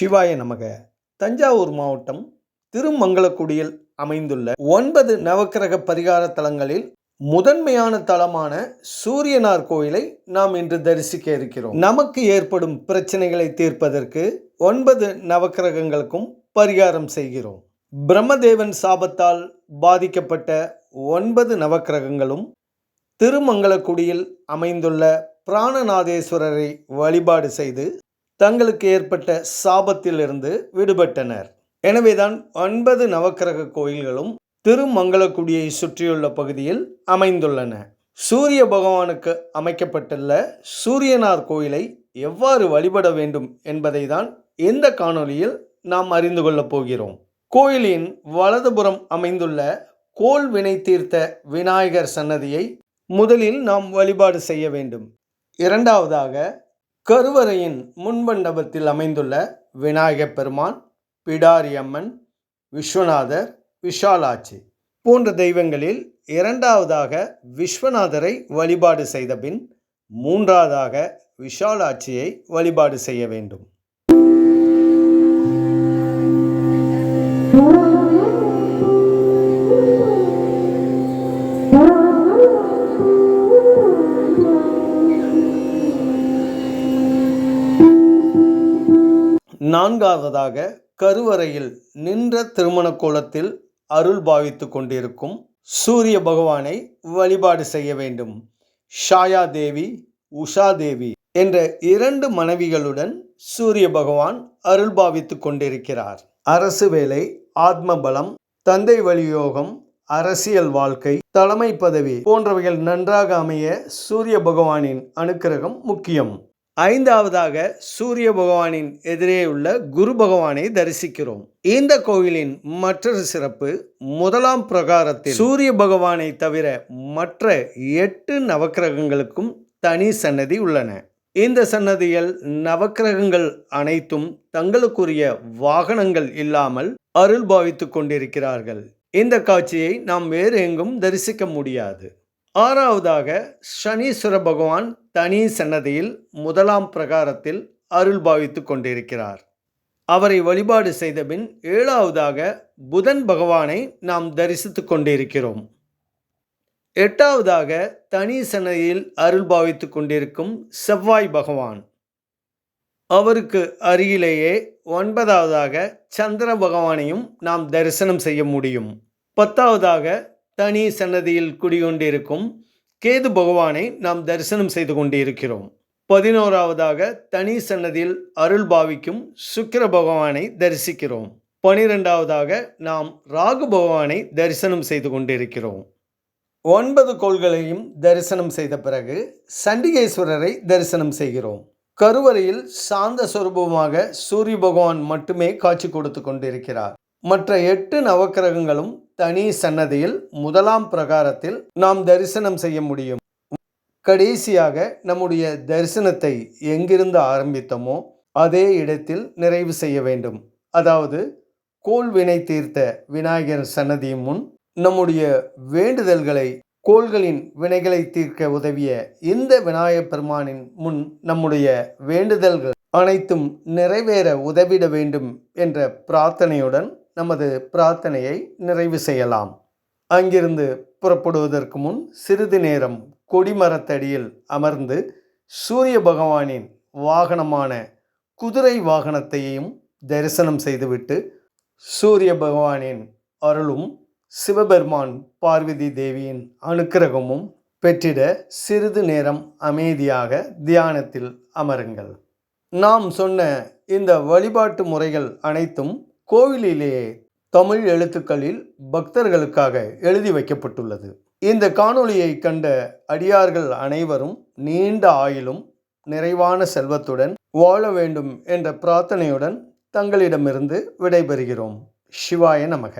சிவாய நமக. தஞ்சாவூர் மாவட்டம் திருமங்கலக்குடியில் அமைந்துள்ள ஒன்பது நவக்கிரக பரிகார தலங்களில் முதன்மையான தலமான சூரியனார் கோயிலை நாம் இன்று தரிசிக்க இருக்கிறோம். நமக்கு ஏற்படும் பிரச்சனைகளை தீர்ப்பதற்கு ஒன்பது நவக்கிரகங்களுக்கும் பரிகாரம் செய்கிறோம். பிரம்மதேவன் சாபத்தால் பாதிக்கப்பட்ட ஒன்பது நவக்கிரகங்களும் திருமங்கலக்குடியில் அமைந்துள்ள பிராணநாதேஸ்வரரை வழிபாடு செய்து தங்களுக்கு ஏற்பட்ட சாபத்திலிருந்து விடுபட்டனர். எனவேதான் ஒன்பது நவக்கிரக கோயில்களும் திருமங்கலக்குடியை சுற்றியுள்ள பகுதியில் அமைந்துள்ளன. சூரிய பகவானுக்கு அமைக்கப்பட்டுள்ள சூரியனார் கோயிலை எவ்வாறு வழிபட வேண்டும் என்பதை தான் இந்த காணொளியில் நாம் அறிந்து கொள்ளப் போகிறோம். கோயிலின் வலதுபுறம் அமைந்துள்ள கோல் வினை தீர்த்த விநாயகர் சன்னதியை முதலில் நாம் வழிபாடு செய்ய வேண்டும். இரண்டாவதாக கருவறையின் முன்மண்டபத்தில் அமைந்துள்ள விநாயகப் பெருமான் பிடாரியம்மன் விஸ்வநாதர் விஷாலாட்சி போன்ற தெய்வங்களில் இரண்டாவதாக விஸ்வநாதரை வழிபாடு செய்த பின் மூன்றாவதாக விஷாலாட்சியை வழிபாடு செய்ய வேண்டும். நான்காவதாக கருவறையில் நின்ற திருமண கோலத்தில் அருள் பாவித்து கொண்டிருக்கும் சூரிய பகவானை வழிபாடு செய்ய வேண்டும். ஷாயா தேவி உஷா தேவி என்ற இரண்டு மனைவிகளுடன் சூரிய பகவான் அருள் பாவித்து கொண்டிருக்கிறார். அரசு வேலை ஆத்ம பலம் தந்தை வழியோகம் அரசியல் வாழ்க்கை தலைமை பதவி போன்றவைகள் நன்றாக அமைய சூரிய பகவானின் அனுக்கிரகம் முக்கியம். ஐந்தாவதாக சூரிய பகவானின் எதிரே உள்ள குரு பகவானை தரிசிக்கிறோம். இந்த கோயிலின் மற்றொரு சிறப்பு முதலாம் பிரகாரத்தில் சூரிய பகவானை தவிர மற்ற எட்டு நவக்கிரகங்களுக்கும் தனி சன்னதி உள்ளன. இந்த சன்னதியில் நவக்கிரகங்கள் அனைத்தும் தங்களுக்குரிய வாகனங்கள் இல்லாமல் அருள் பாவித்துக் கொண்டிருக்கிறார்கள். இந்த காட்சியை நாம் வேறு எங்கும் தரிசிக்க முடியாது. ஆறாவதாக சனீஸ்வர பகவான் தனி சன்னதியில் முதலாம் பிரகாரத்தில் அருள் பாவித்து கொண்டிருக்கிறார். அவரை வழிபாடு செய்தபின் ஏழாவதாக புதன் பகவானை நாம் தரிசித்து கொண்டிருக்கிறோம். எட்டாவதாக தனி சன்னதியில் அருள் பாவித்து கொண்டிருக்கும் செவ்வாய் பகவான். அவருக்கு அருகிலேயே ஒன்பதாவதாக சந்திர பகவானையும் நாம் தரிசனம் செய்ய முடியும். பத்தாவதாக தனி சன்னதியில் குடிகொண்டிருக்கும் கேது பகவானை நாம் தரிசனம் செய்து கொண்டிருக்கிறோம். பதினோராவதாக தனி சன்னதியில் அருள் பாவிக்கும் சுக்கிர பகவானை தரிசிக்கிறோம். பனிரெண்டாவதாக நாம் ராகு பகவானை தரிசனம் செய்து கொண்டிருக்கிறோம். ஒன்பது கோள்களையும் தரிசனம் செய்த பிறகு சண்டிகேஸ்வரரை தரிசனம் செய்கிறோம். கருவறையில் சாந்த சொரூபமாக சூரிய பகவான் மட்டுமே காட்சி கொடுத்து கொண்டிருக்கிறார். மற்ற எட்டு நவக்கிரகங்களும் தனி சன்னதியில் முதலாம் பிரகாரத்தில் நாம் தரிசனம் செய்ய முடியும். கடைசியாக நம்முடைய தரிசனத்தை எங்கிருந்து ஆரம்பித்தோமோ அதே இடத்தில் நிறைவு செய்ய வேண்டும். அதாவது கோல்வினை தீர்த்த விநாயகர் சன்னதியின் முன் நம்முடைய வேண்டுதல்களை கோள்களின் வினைகளை தீர்க்க உதவிய இந்த விநாயகப் பெருமானின் முன் நம்முடைய வேண்டுதல்கள் அனைத்தும் நிறைவேற உதவிட வேண்டும் என்ற பிரார்த்தனையுடன் நமது பிரார்த்தனையை நிறைவு செய்யலாம். அங்கிருந்து புறப்படுவதற்கு முன் சிறிது நேரம் கொடிமரத்தடியில் அமர்ந்து சூரிய பகவானின் வாகனமான குதிரை வாகனத்தையும் தரிசனம் செய்துவிட்டு சூரிய பகவானின் அருளும் சிவபெருமான் பார்வதி தேவியின் அனுக்கிரகமும் பெற்றிட சிறிது நேரம் அமைதியாக தியானத்தில் அமருங்கள். நாம் சொன்ன இந்த வழிபாட்டு முறைகள் அனைத்தும் கோவிலிலே தமிழ் எழுத்துக்களில் பக்தர்களுக்காக எழுதி வைக்கப்பட்டுள்ளது. இந்த காணொளியை கண்ட அடியார்கள் அனைவரும் நீண்ட ஆயிலும் நிறைவான செல்வத்துடன் வாழ வேண்டும் என்ற பிரார்த்தனையுடன் தங்களிடமிருந்து விடைபெறுகிறோம். சிவாய நமக.